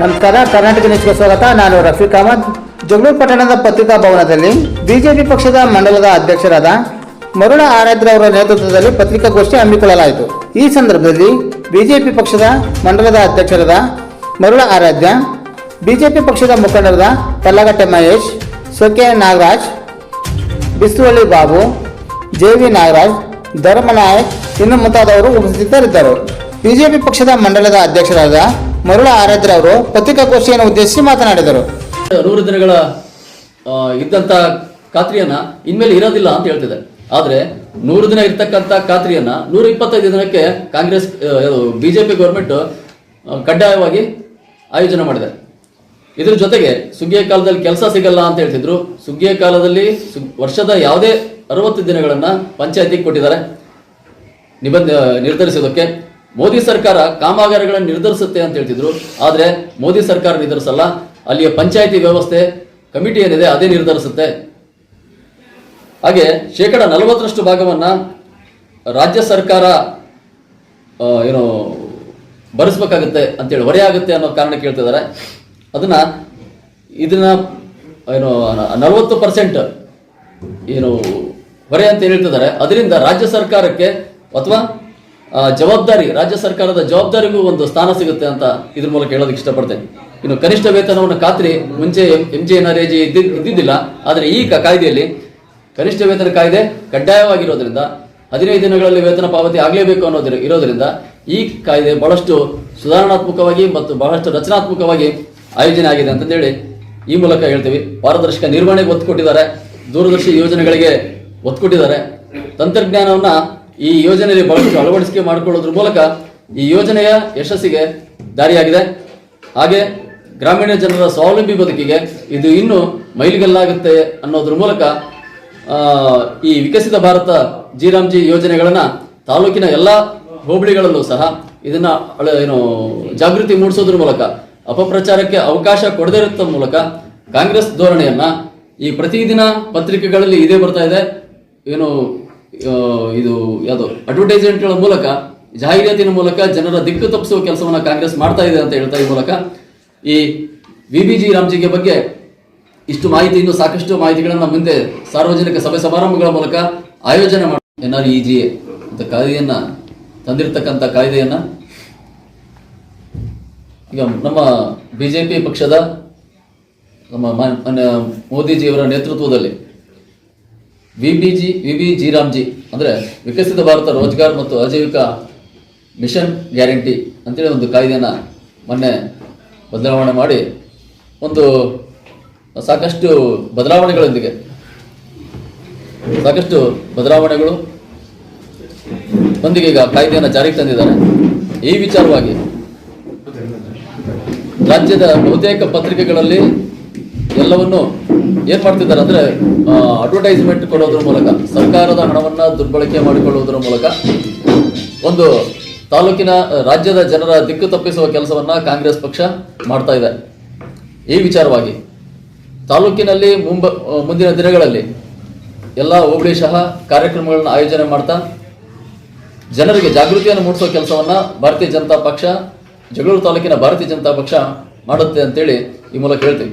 ನಮಸ್ಕಾರ ಕರ್ನಾಟಕ ನ್ಯೂಸ್ಗೆ ಸ್ವಾಗತ. ನಾನು ರಫೀಕ್ ಅಹಮದ್. ಜಗಳೂರು ಪಟ್ಟಣದ ಪತ್ರಿಕಾ ಭವನದಲ್ಲಿ ಬಿಜೆಪಿ ಪಕ್ಷದ ಮಂಡಲದ ಅಧ್ಯಕ್ಷರಾದ ಮರುಳ ಆರಾಧ್ಯ ಅವರ ನೇತೃತ್ವದಲ್ಲಿ ಪತ್ರಿಕಾಗೋಷ್ಠಿ ಹಮ್ಮಿಕೊಳ್ಳಲಾಯಿತು. ಈ ಸಂದರ್ಭದಲ್ಲಿ ಬಿಜೆಪಿ ಪಕ್ಷದ ಮಂಡಲದ ಅಧ್ಯಕ್ಷರಾದ ಮರುಳ ಆರಾಧ್ಯ ಬಿಜೆಪಿ ಪಕ್ಷದ ಮುಖಂಡರಾದ ಪಲ್ಲಗಟ್ಟೆ ಮಹೇಶ್, ಸೊಕೆ ನಾಗರಾಜ್ ಬಿಸ್ತುವಳ್ಳಿ ಬಾಬು, ಜೆ ವಿ ನಾಗರಾಜ್, ಧರ್ಮನಾಯಕ್, ಇನ್ನು ಮುಂತಾದವರು ಉಪಸ್ಥಿತರಿದ್ದರು. ಬಿಜೆಪಿ ಪಕ್ಷದ ಮಂಡಲದ ಅಧ್ಯಕ್ಷರಾದ ಮರುಳ ಆರಾಧ್ಯ ಅವರು ಪತ್ರಿಕಾಗೋಷ್ಠಿಯನ್ನು ಉದ್ದೇಶಿಸಿ ಮಾತನಾಡಿದರು. ನೂರು ದಿನಗಳ ಇದ್ದಂತ ಖಾತ್ರಿಯನ್ನ ಇನ್ಮೇಲೆ ಇರೋದಿಲ್ಲ ಅಂತ ಹೇಳ್ತಿದೆ ಆದ್ರೆ ನೂರು ದಿನ ಇರ್ತಕ್ಕಂಥ ಖಾತ್ರಿಯನ್ನ ನೂರ ಇಪ್ಪತ್ತೈದು ದಿನಕ್ಕೆ ಕಾಂಗ್ರೆಸ್ ಬಿಜೆಪಿ ಗೌರ್ಮೆಂಟ್ ಕಡ್ಡಾಯವಾಗಿ ಆಯೋಜನೆ ಮಾಡಿದೆ. ಇದ್ರ ಜೊತೆಗೆ ಸುಗ್ಗಿಯ ಕಾಲದಲ್ಲಿ ಕೆಲಸ ಸಿಗಲ್ಲ ಅಂತ ಹೇಳ್ತಿದ್ರು. ಸುಗ್ಗಿಯ ಕಾಲದಲ್ಲಿ ವರ್ಷದ ಯಾವುದೇ ಅರವತ್ತು ದಿನಗಳನ್ನ ಪಂಚಾಯತಿಗೆ ಕೊಟ್ಟಿದ್ದಾರೆ. ನಿಬಂಧ, ನಿರ್ಧರಿಸೋದಕ್ಕೆ. ಮೋದಿ ಸರ್ಕಾರ ಕಾಮಗಾರಿಗಳನ್ನು ನಿರ್ಧರಿಸುತ್ತೆ ಅಂತ ಹೇಳ್ತಿದ್ರು. ಆದರೆ ಮೋದಿ ಸರ್ಕಾರ ನಿರ್ಧರಿಸಲ್ಲ. ಅಲ್ಲಿಯ ಪಂಚಾಯಿತಿ ವ್ಯವಸ್ಥೆ, ಕಮಿಟಿ ಏನಿದೆ ಅದೇ ನಿರ್ಧರಿಸುತ್ತೆ. ಹಾಗೆ ಶೇಕಡ ನಲವತ್ತರಷ್ಟು ಭಾಗವನ್ನ ರಾಜ್ಯ ಸರ್ಕಾರ ಏನು ಭರಿಸ್ಬೇಕಾಗುತ್ತೆ ಅಂತೇಳಿ ಹೊರೆ ಆಗುತ್ತೆ ಅನ್ನೋ ಕಾರಣ ಕೇಳ್ತಿದ್ದಾರೆ ಅದನ್ನ ಇದನ್ನ, ಏನು, ನಲವತ್ತು ಪರ್ಸೆಂಟ್ ಏನು ಹೊರೆ ಅಂತ ಹೇಳ್ತಿದ್ದಾರೆ. ಅದರಿಂದ ರಾಜ್ಯ ಸರ್ಕಾರಕ್ಕೆ ಅಥವಾ ಜವಾಬ್ದಾರಿ ರಾಜ್ಯ ಸರ್ಕಾರದ ಜವಾಬ್ದಾರಿಗೂ ಒಂದು ಸ್ಥಾನ ಸಿಗುತ್ತೆ ಅಂತ ಇದ್ರ ಮೂಲಕ ಹೇಳೋದಕ್ಕೆ ಇಷ್ಟಪಡ್ತೇನೆ. ಇನ್ನು ಕನಿಷ್ಠ ವೇತನವನ್ನು ಖಾತ್ರಿ ಮುಂಚೆ M J N R A G ಇದ್ದಿದ್ದಿಲ್ಲ, ಆದರೆ ಈ ಕಾಯ್ದೆಯಲ್ಲಿ ಕನಿಷ್ಠ ವೇತನ ಕಾಯ್ದೆ ಕಡ್ಡಾಯವಾಗಿರೋದ್ರಿಂದ, ಹದಿನೈದು ದಿನಗಳಲ್ಲಿ ವೇತನ ಪಾವತಿ ಆಗಲೇಬೇಕು ಅನ್ನೋದ್ರ ಇರೋದ್ರಿಂದ ಈ ಕಾಯ್ದೆ ಬಹಳಷ್ಟು ಸುಧಾರಣಾತ್ಮಕವಾಗಿ ಮತ್ತು ಬಹಳಷ್ಟು ರಚನಾತ್ಮಕವಾಗಿ ಆಯೋಜನೆ ಆಗಿದೆ ಅಂತಂದೇಳಿ ಈ ಮೂಲಕ ಹೇಳ್ತೀವಿ. ಪಾರದರ್ಶಕ ನಿರ್ವಹಣೆಗೆ ಒತ್ತು ಕೊಟ್ಟಿದ್ದಾರೆ. ದೂರದರ್ಶಿ ಯೋಜನೆಗಳಿಗೆ ಒತ್ತು ಕೊಟ್ಟಿದ್ದಾರೆ. ತಂತ್ರಜ್ಞಾನವನ್ನ ಈ ಯೋಜನೆಯಲ್ಲಿ ಬಹಳಷ್ಟು ಅಳವಡಿಕೆ ಮಾಡಿಕೊಳ್ಳೋದ್ರ ಮೂಲಕ ಈ ಯೋಜನೆಯ ಯಶಸ್ಸಿಗೆ ದಾರಿಯಾಗಿದೆ. ಹಾಗೆ ಗ್ರಾಮೀಣ ಜನರ ಸ್ವಾವಲಂಬಿ ಬದುಕಿಗೆ ಇದು ಇನ್ನೂ ಮೈಲಿಗಲ್ಲಾಗುತ್ತೆ ಅನ್ನೋದ್ರ ಮೂಲಕ ಈ ವಿಕಸಿತ ಭಾರತ ಜಿರಾಮ್ಜಿ ಯೋಜನೆಗಳನ್ನು ತಾಲೂಕಿನ ಎಲ್ಲ ಹೋಬಳಿಗಳಲ್ಲೂ ಸಹ ಇದನ್ನ ಏನು, ಜಾಗೃತಿ ಮೂಡಿಸೋದ್ರ ಮೂಲಕ, ಅಪಪ್ರಚಾರಕ್ಕೆ ಅವಕಾಶ ಕೊಡದೇ ಇರುತ್ತ ಮೂಲಕ ಕಾಂಗ್ರೆಸ್ ಧೋರಣೆಯನ್ನ ಈ ಪ್ರತಿದಿನ ಪತ್ರಿಕೆಗಳಲ್ಲಿ ಇದೇ ಬರ್ತಾ ಇದೆ. ಏನು ಇದು ಯಾವುದು ಅಡ್ವರ್ಟೈಸ್ಮೆಂಟ್ಗಳ ಮೂಲಕ, ಜಾಹೀರಾತಿನ ಮೂಲಕ ಜನರ ದಿಕ್ಕು ತಪ್ಪಿಸುವ ಕೆಲಸವನ್ನು ಕಾಂಗ್ರೆಸ್ ಮಾಡ್ತಾ ಇದೆ ಅಂತ ಹೇಳ್ತಾ ಈ ಮೂಲಕ ಈ ವಿ ಬಿ ಜಿ ರಾಮ್ಜಿಗೆ ಬಗ್ಗೆ ಇಷ್ಟು ಮಾಹಿತಿ, ಇನ್ನು ಸಾಕಷ್ಟು ಮಾಹಿತಿಗಳನ್ನು ಮುಂದೆ ಸಾರ್ವಜನಿಕ ಸಭೆ ಸಮಾರಂಭಗಳ ಮೂಲಕ ಆಯೋಜನೆ ಮಾಡಿ ಎನ್ ಆರ್ ಇ ಜಿ ಅಂತ ಕಾಯ್ದೆಯನ್ನ ತಂದಿರತಕ್ಕಂಥ ಕಾಯ್ದೆಯನ್ನ ಈಗ ನಮ್ಮ ಬಿಜೆಪಿ ಪಕ್ಷದ ನಮ್ಮ ಮೋದಿಜಿಯವರ ನೇತೃತ್ವದಲ್ಲಿ V B G V B G RAM G ಅಂದರೆ ವಿಕಸಿತ ಭಾರತ ರೋಜ್ಗಾರ್ ಮತ್ತು ಆಜೀವಿಕ ಮಿಷನ್ ಗ್ಯಾರಂಟಿ ಅಂತೇಳಿ ಒಂದು ಕಾಯ್ದೆಯನ್ನು ಮೊನ್ನೆ ಬದಲಾವಣೆ ಮಾಡಿ ಒಂದು ಸಾಕಷ್ಟು ಬದಲಾವಣೆಗಳೊಂದಿಗೆ, ಸಾಕಷ್ಟು ಬದಲಾವಣೆಗಳು ಒಂದಿಗೆ ಈಗ ಕಾಯ್ದೆಯನ್ನು ಜಾರಿಗೆ ತಂದಿದ್ದಾರೆ. ಈ ವಿಚಾರವಾಗಿ ರಾಜ್ಯದ ಬಹುತೇಕ ಪತ್ರಿಕೆಗಳಲ್ಲಿ ಎಲ್ಲವನ್ನು ಏನ್ ಮಾಡ್ತಿದ್ದಾರೆ ಅಂದ್ರೆ ಅಡ್ವರ್ಟೈಸ್ಮೆಂಟ್ ಕೊಡೋದ್ರ ಮೂಲಕ, ಸರ್ಕಾರದ ಹಣವನ್ನ ದುರ್ಬಳಕೆ ಮಾಡಿಕೊಳ್ಳುವುದರ ಮೂಲಕ ಒಂದು ತಾಲೂಕಿನ ರಾಜ್ಯದ ಜನರ ದಿಕ್ಕು ತಪ್ಪಿಸುವ ಕೆಲಸವನ್ನ ಕಾಂಗ್ರೆಸ್ ಪಕ್ಷ ಮಾಡ್ತಾ ಇದೆ. ಈ ವಿಚಾರವಾಗಿ, ತಾಲೂಕಿನಲ್ಲಿ ಮುಂಬ ಮುಂದಿನ ದಿನಗಳಲ್ಲಿ ಎಲ್ಲ ಹೋಬಳಿ ಸಹ ಕಾರ್ಯಕ್ರಮಗಳನ್ನ ಆಯೋಜನೆ ಮಾಡ್ತಾ, ಜನರಿಗೆ ಜಾಗೃತಿಯನ್ನು ಮೂಡಿಸುವ ಕೆಲಸವನ್ನ ಭಾರತೀಯ ಜನತಾ ಪಕ್ಷ, ಜಗಳೂರು ತಾಲೂಕಿನ ಭಾರತೀಯ ಜನತಾ ಪಕ್ಷ ಮಾಡುತ್ತೆ ಅಂತೇಳಿ ಈ ಮೂಲಕ ಹೇಳ್ತೀವಿ